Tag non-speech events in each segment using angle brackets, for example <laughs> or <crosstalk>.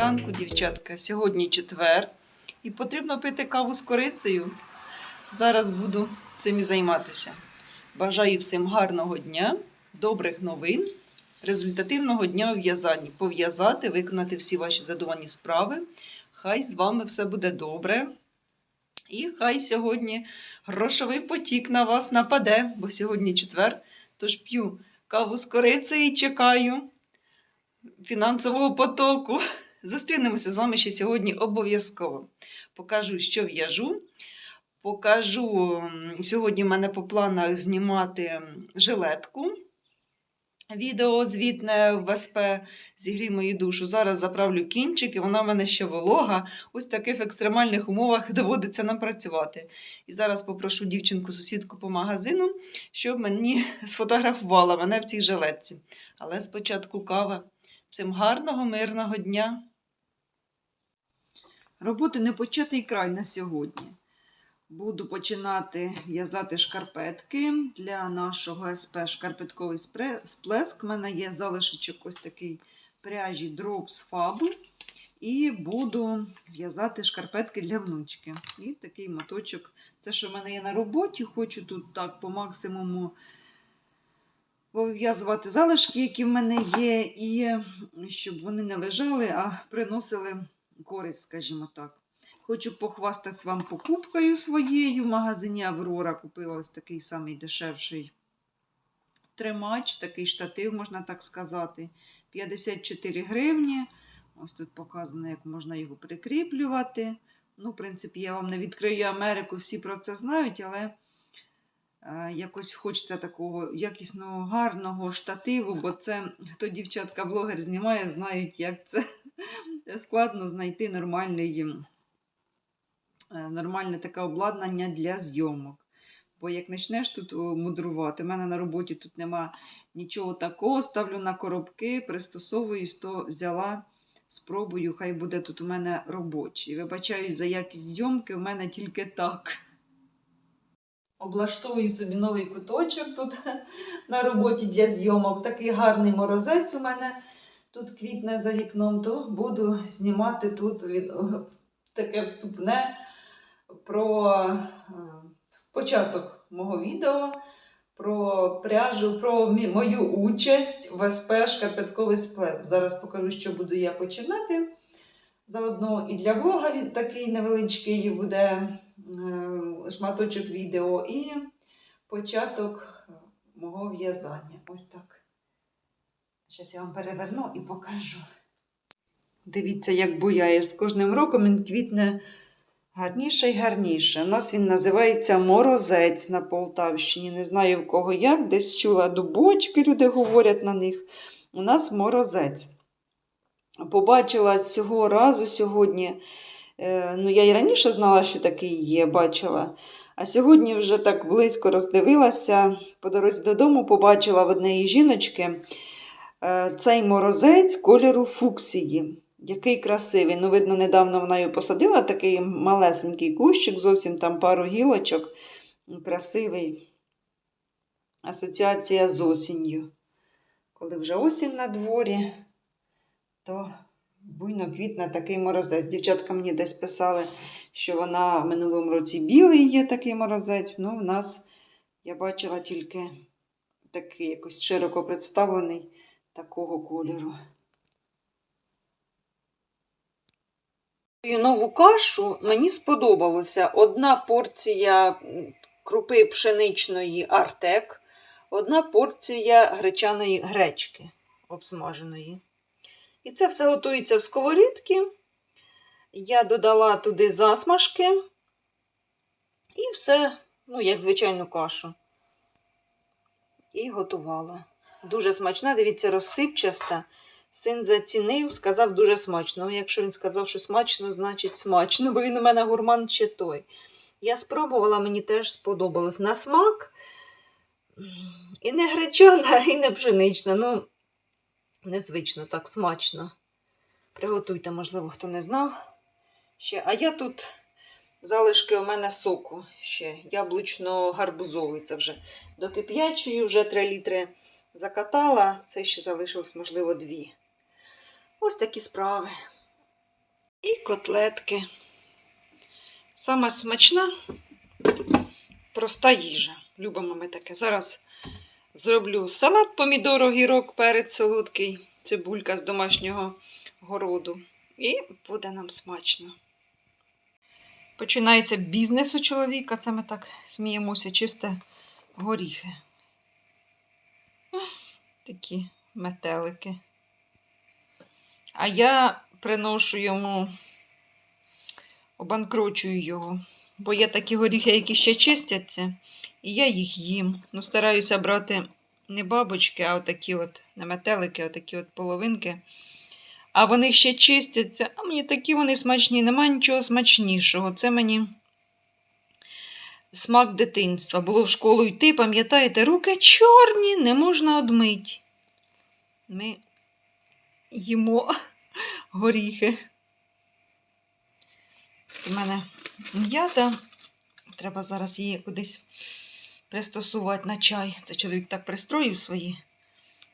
ранку, дівчатка. Сьогодні четвер і потрібно пити каву з корицею. Зараз буду цим і займатися. Бажаю всім гарного дня, добрих новин, результативного дня у в'язанні. Пов'язати, виконати всі ваші задумані справи. Хай з вами все буде добре. І хай сьогодні грошовий потік на вас нападе, бо сьогодні четвер, тож п'ю каву з корицею і чекаю фінансового потоку. Зустрінемося з вами ще сьогодні обов'язково. Покажу, що в'яжу. Покажу сьогодні в мене по планах знімати жилетку. Відео звітне в ВСП зігрій мою душу. Зараз заправлю кінчики, вона в мене ще волога. Ось в таких екстремальних умовах доводиться нам працювати. І зараз попрошу дівчинку-сусідку по магазину, щоб мені <laughs> сфотографувала мене в цій жилетці. Але спочатку кава. Всім гарного, мирного дня. Роботи не початий край на сьогодні. Буду починати в'язати шкарпетки для нашого СП шкарпетковий сплеск. У мене є залишечок ось такий пряжі Drops Fab. І буду в'язати шкарпетки для внучки. І такий моточок. Це, що в мене є на роботі, хочу тут так по максимуму пов'язувати залишки, які в мене є, і щоб вони не лежали, а приносили користь, скажімо так. Хочу похвастатися вам покупкою своєю. В магазині Аврора купила ось такий самий дешевший тримач, такий штатив, можна так сказати. 54 гривні. Ось тут показано, як можна його прикріплювати. Ну, в принципі, я вам не відкрию Америку, всі про це знають, але якось хочеться такого якісного, гарного штативу, бо це хто дівчатка-блогер знімає, знають, як це <laughs> складно знайти нормальний, е, нормальне таке обладнання для зйомок. Бо як почнеш тут мудрувати, в мене на роботі тут нема нічого такого, ставлю на коробки, пристосовуюсь, то взяла, спробую, хай буде тут у мене робочий. Вибачаюсь за якість зйомки, у мене тільки так. Облаштовую собі новий куточок тут <laughs> на роботі для зйомок. Такий гарний морозець у мене тут квітне за вікном, то буду знімати тут від, <laughs> таке вступне про е, початок мого відео, про пряжу, про мою участь в СП Шкарпетковий сплеск. Зараз покажу, що буду я починати. Заодно і для влога такий невеличкий буде е, шматочок відео, і початок мого в'язання. Ось так. Зараз я вам переверну і покажу. Дивіться, як буяє. З кожним роком він квітне гарніше і гарніше. У нас він називається морозець на Полтавщині. Не знаю в кого як, десь чула дубочки, люди говорять на них. У нас морозець. Побачила цього разу сьогодні. е, Ну, я і раніше знала, що такий є, бачила. А сьогодні вже так близько роздивилася. По дорозі додому побачила в однієї жіночки е, цей морозець кольору фуксії. Який красивий. Ну, видно, недавно вона його посадила, такий малесенький кущик, зовсім там пару гілочок. Красивий. Асоціація з осінню. Коли вже осінь на дворі, то буйно квітне такий морозець. Дівчатка мені десь писали, що вона в минулому році білий є такий морозець. Ну, в нас я бачила тільки такий якось широко представлений такого кольору. Нову кашу мені сподобалося. Одна порція крупи пшеничної Артек, одна порція гречаної гречки обсмаженої. І це все готується в сковорідці. Я додала туди засмажки і все, ну, як звичайну кашу. І готувала. Дуже смачна, дивіться, розсипчаста. Син зацінив, сказав дуже смачно. Ну, якщо він сказав, що смачно, значить смачно, бо він у мене гурман ще той. Я спробувала, мені теж сподобалось. На смак і не гречана, і не пшенична. Ну, незвично так смачно. Приготуйте, можливо, хто не знав. Ще. А я тут залишки у мене соку ще яблучно-гарбузовий. Це вже до кип'ячої, вже 3 літри закатала. Це ще залишилось, можливо, дві. Ось такі справи. І котлетки. Сама смачна, проста їжа. Любимо ми таке. Зараз зроблю салат, помідор, огірок, перець солодкий, цибулька з домашнього городу. І буде нам смачно. Починається бізнес у чоловіка, це ми так сміємося, чисте горіхи. Такі метелики. А я приношу йому, обанкрочую його. Бо є такі горіхи, які ще чистяться, і я їх їм. Ну, стараюся брати не бабочки, а отакі от не метелики, а такі от половинки. А вони ще чистяться, а мені такі вони смачні, нема нічого смачнішого. Це мені смак дитинства. Було в школу йти, пам'ятаєте, руки чорні, не можна одмити. Ми їмо горіхи. У мене м'ята. Треба зараз її кудись пристосувати на чай. Це чоловік так пристроїв свої.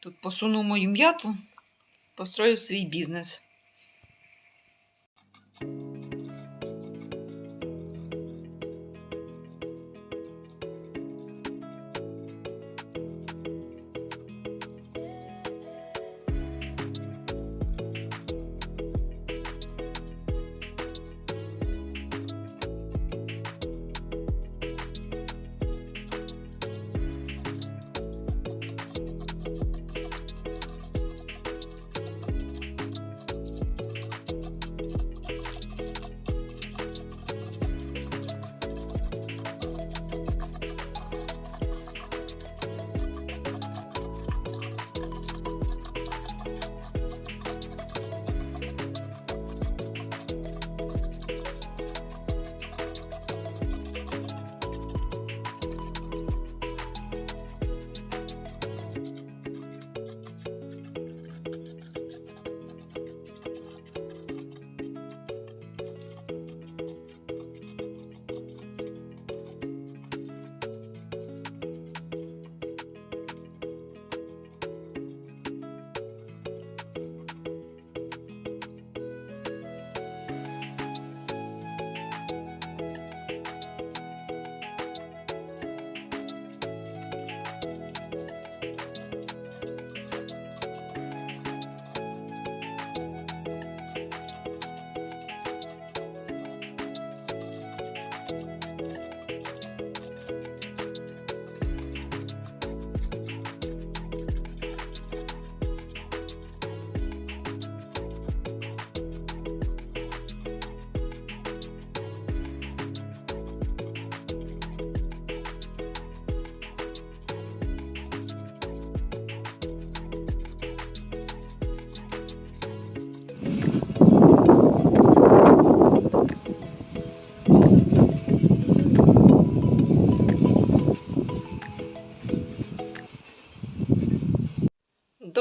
Тут посунув мою м'яту, построїв свій бізнес.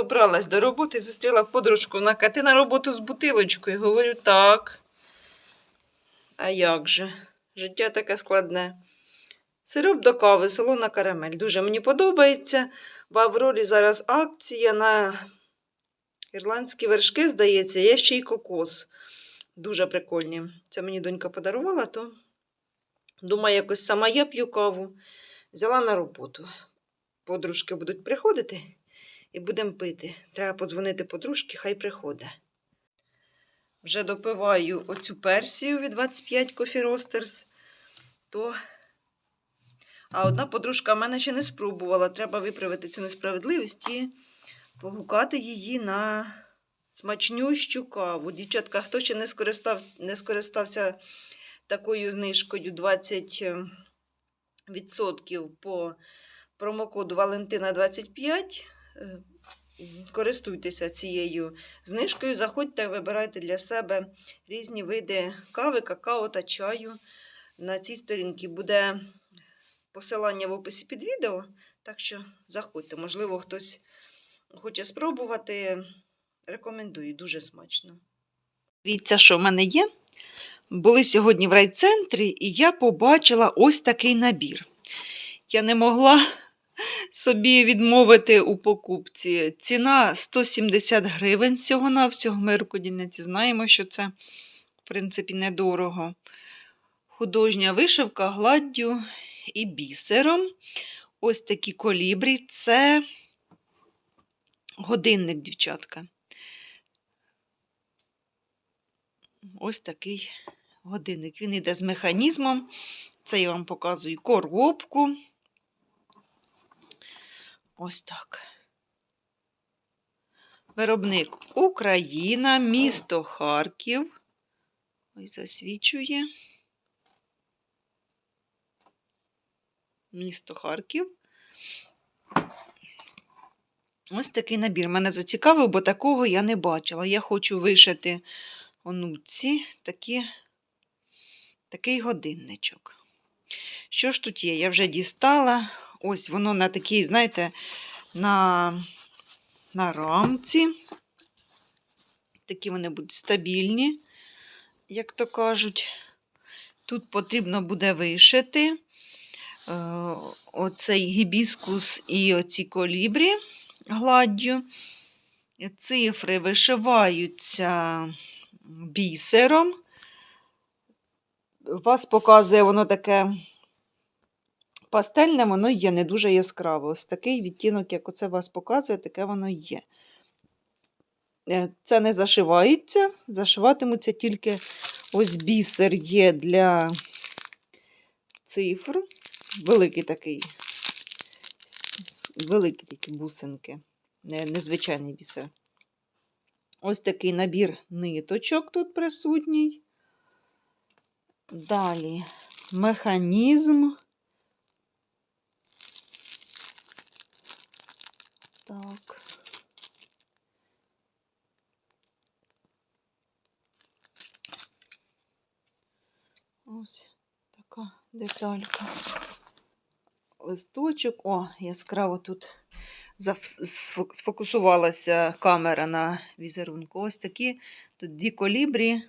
Добралась до роботи, зустріла подружку на ти на роботу з бутилочкою. Говорю, так. А як же? Життя таке складне. Сироп до кави, солона карамель. Дуже мені подобається. В Аврорі зараз акція на ірландські вершки, здається, є ще й кокос. Дуже прикольні. Це мені донька подарувала, то думаю, якось сама я п'ю каву. Взяла на роботу. Подружки будуть приходити і будемо пити. Треба подзвонити подружки, хай приходить. Вже допиваю оцю персію від 25 Coffee Roasters. То... А одна подружка в мене ще не спробувала. Треба виправити цю несправедливість і погукати її на смачнющу каву. Дівчатка, хто ще не, скористав, не скористався такою знижкою 20% по промокоду Валентина 25, е, користуйтеся цією знижкою. Заходьте, вибирайте для себе різні види кави, какао та чаю. На цій сторінці буде посилання в описі під відео. Так що заходьте, можливо, хтось хоче спробувати. Рекомендую, дуже смачно. Дивіться, що в мене є. Були сьогодні в райцентрі, і я побачила ось такий набір. Я не могла собі відмовити у покупці. Ціна 170 гривень всього-навсього. Ми рукодільниці знаємо, що це в принципі, недорого. Художня вишивка гладдю і бісером. Ось такі колібрі. Це годинник, дівчатка. Ось такий годинник. Він йде з механізмом. Це я вам показую коробку. Ось так. Виробник Україна, місто Харків. Ось засвічує. Місто Харків. Ось такий набір. Мене зацікавив, бо такого я не бачила. Я хочу вишити онуці такі, такий годинничок. Що ж тут є? Я вже дістала. Ось воно на такій, знаєте, на, на рамці. Такі вони будуть стабільні, як то кажуть. Тут потрібно буде вишити е, оцей гібіскус і оці колібрі гладдю. Цифри вишиваються бісером. Вас показує воно таке пастельне, воно є не дуже яскраве. Ось такий відтінок, як оце вас показує, таке воно є. Е, Це не зашивається, зашиватимуться тільки ось бісер є для цифр. Великий такий, великі такі бусинки, незвичайний бісер. Ось такий набір ниточок тут присутній. Далі механізм. Так. Ось така деталька. Листочок. О, яскраво тут сфокусувалася камера на візерунку. Ось такі тут дві колібрі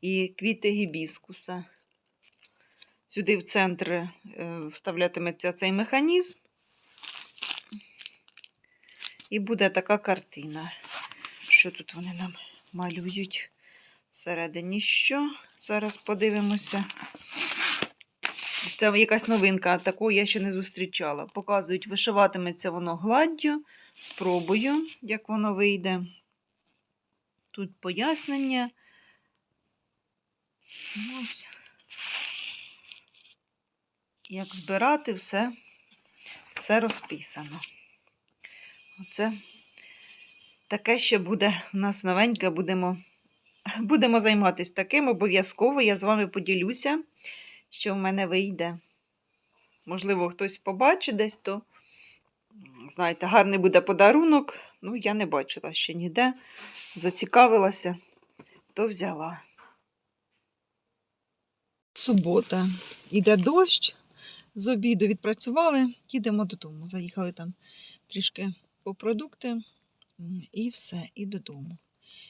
і квіти гібіскуса. Сюди в центр е, вставлятиметься цей механізм. І буде така картина. Що тут вони нам малюють всередині? Що? Зараз подивимося. Це якась новинка, таку я ще не зустрічала. Показують, вишиватиметься воно гладдю. Спробую, як воно вийде. Тут пояснення. Ось. Як збирати все, все розписано. Оце таке ще буде у нас новеньке, будемо, будемо займатися таким. Обов'язково я з вами поділюся, що в мене вийде. Можливо, хтось побачить десь, то, знаєте, гарний буде подарунок. Ну, я не бачила ще ніде. Зацікавилася, то взяла. Субота. Іде дощ. З обіду відпрацювали, їдемо додому. Заїхали там трішки по продукти і все, і додому.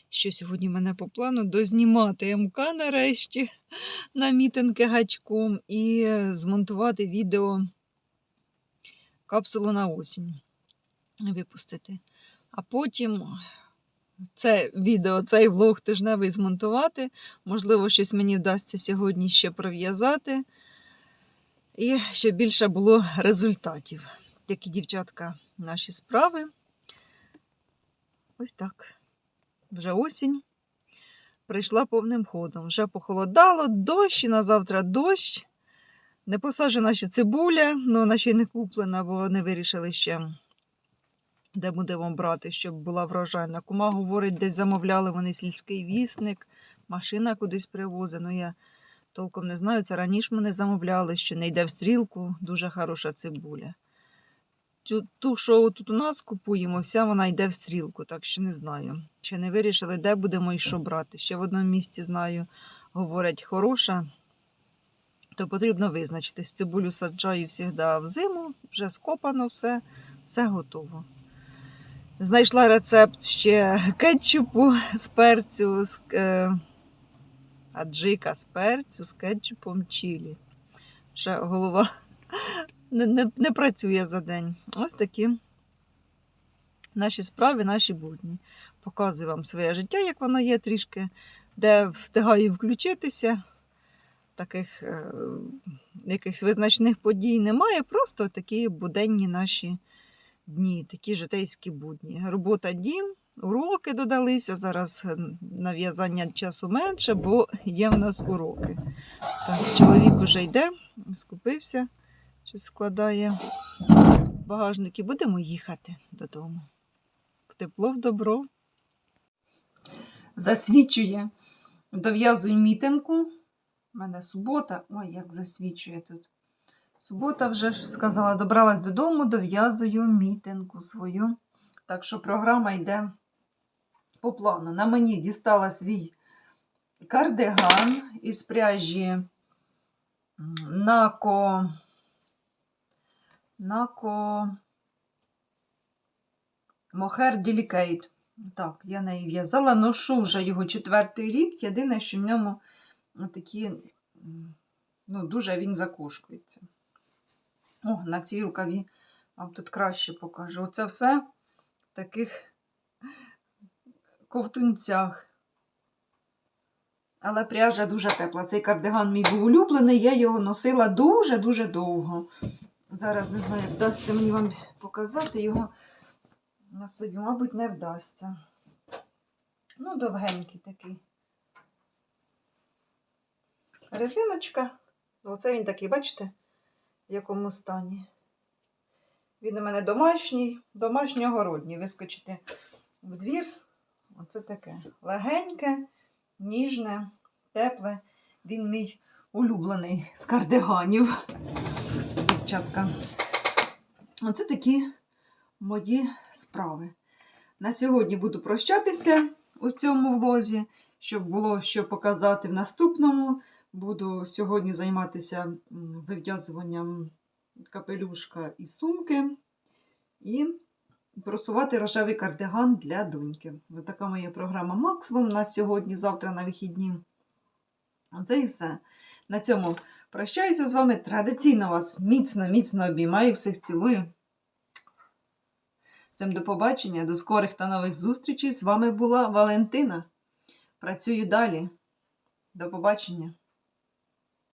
Що сьогодні мене по плану дознімати МК нарешті <laughs> на мітинги гачком і е, змонтувати відео капсулу на осінь. Випустити. А потім це відео, цей влог тижневий змонтувати. Можливо, щось мені вдасться сьогодні ще пров'язати. І щоб більше було результатів. Такі дівчатка наші справи. Ось так. Вже осінь прийшла повним ходом. Вже похолодало, дощ і на завтра дощ. Не посаджена ще цибуля, ну вона ще й не куплена, бо не вирішили ще, де будемо брати, щоб була врожайна. Кума говорить, десь замовляли вони сільський вісник, машина кудись привозить. Ну я толком не знаю. Це раніше мене замовляли, що не йде в стрілку, дуже хороша цибуля. Цю, ту, що тут у нас купуємо, вся вона йде в стрілку, так що не знаю. Ще не вирішили, де будемо і що брати. Ще в одному місці знаю, говорять, хороша, то потрібно визначитись. Цибулю саджаю завжди в зиму, вже скопано все, все готово. Знайшла рецепт ще кетчупу з перцю, з е, аджика з перцю, з кетчупом чилі. Ще голова не, не, не працює за день. Ось такі наші справи, наші будні. Показую вам своє життя, як воно є трішки. де встигаю включитися. Таких е, якихось визначних подій немає, просто такі буденні наші дні, такі житейські будні. Робота дім, уроки додалися. Зараз нав'язання часу менше, бо є в нас уроки. Так, чоловік уже йде, скупився, чи складає багажник і будемо їхати додому. В тепло, в добро. Засвічує. Дов'язую мітинку. У мене субота. Ой, як засвічує тут. Субота вже ж сказала, добралась додому, дов'язую мітинку свою. Так що програма йде по плану. На мені дістала свій кардиган із пряжі Нако. Нако. Мохер Delicate. Так, я неї в'язала. Ношу вже його четвертий рік. Єдине, що в ньому такі, ну, дуже він закошкується. О, на цій рукаві вам тут краще покажу. Оце все в таких ковтунцях. Але пряжа дуже тепла. Цей кардиган мій був улюблений, я його носила дуже-дуже довго. Зараз не знаю, вдасться мені вам показати його на собі, мабуть, не вдасться. Ну, довгенький такий. Резиночка. Оце він такий, бачите, в якому стані. Він у мене домашній, домашньо-городній. Вискочите в двір. Оце таке. Легеньке, ніжне, тепле. Він мій улюблений з кардиганів. Дівчатка. Оце такі мої справи. На сьогодні буду прощатися у цьому влозі, щоб було що показати в наступному. Буду сьогодні займатися вив'язуванням капелюшка і сумки. І просувати рожевий кардиган для доньки. Ось така моя програма максимум на сьогодні, завтра на вихідні. Оце і все. На цьому прощаюся з вами. Традиційно вас міцно, міцно обіймаю, всіх цілую. Всім до побачення, до скорих та нових зустрічей. З вами була Валентина. Працюю далі. До побачення.